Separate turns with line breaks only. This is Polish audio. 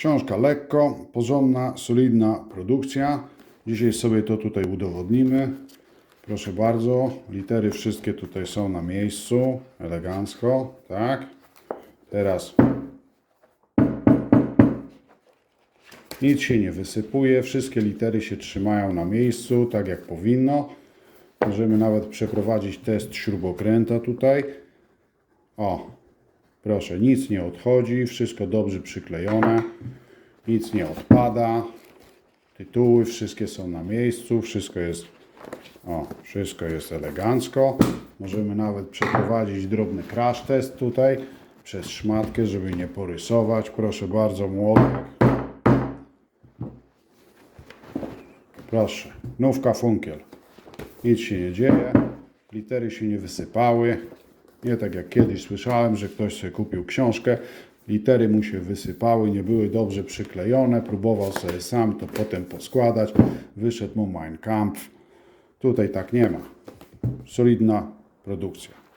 Książka lekko, porządna, solidna produkcja. Dzisiaj sobie to tutaj udowodnimy. Proszę bardzo, litery wszystkie tutaj są na miejscu, elegancko, tak. Teraz nic się nie wysypuje, wszystkie litery się trzymają na miejscu, tak jak powinno. Możemy nawet przeprowadzić test śrubokręta tutaj. O, proszę, nic nie odchodzi, wszystko dobrze przyklejone, nic nie odpada. Tytuły wszystkie są na miejscu, wszystko jest, o, wszystko jest elegancko. Możemy nawet przeprowadzić drobny crash test tutaj przez szmatkę, żeby nie porysować. Proszę bardzo, młodek. Proszę, nówka funkiel. Nic się nie dzieje, litery się nie wysypały. Nie tak jak kiedyś słyszałem, że ktoś sobie kupił książkę, litery mu się wysypały, nie były dobrze przyklejone, próbował sobie sam to potem poskładać, wyszedł mu Mein Kampf. Tutaj tak nie ma. Solidna produkcja.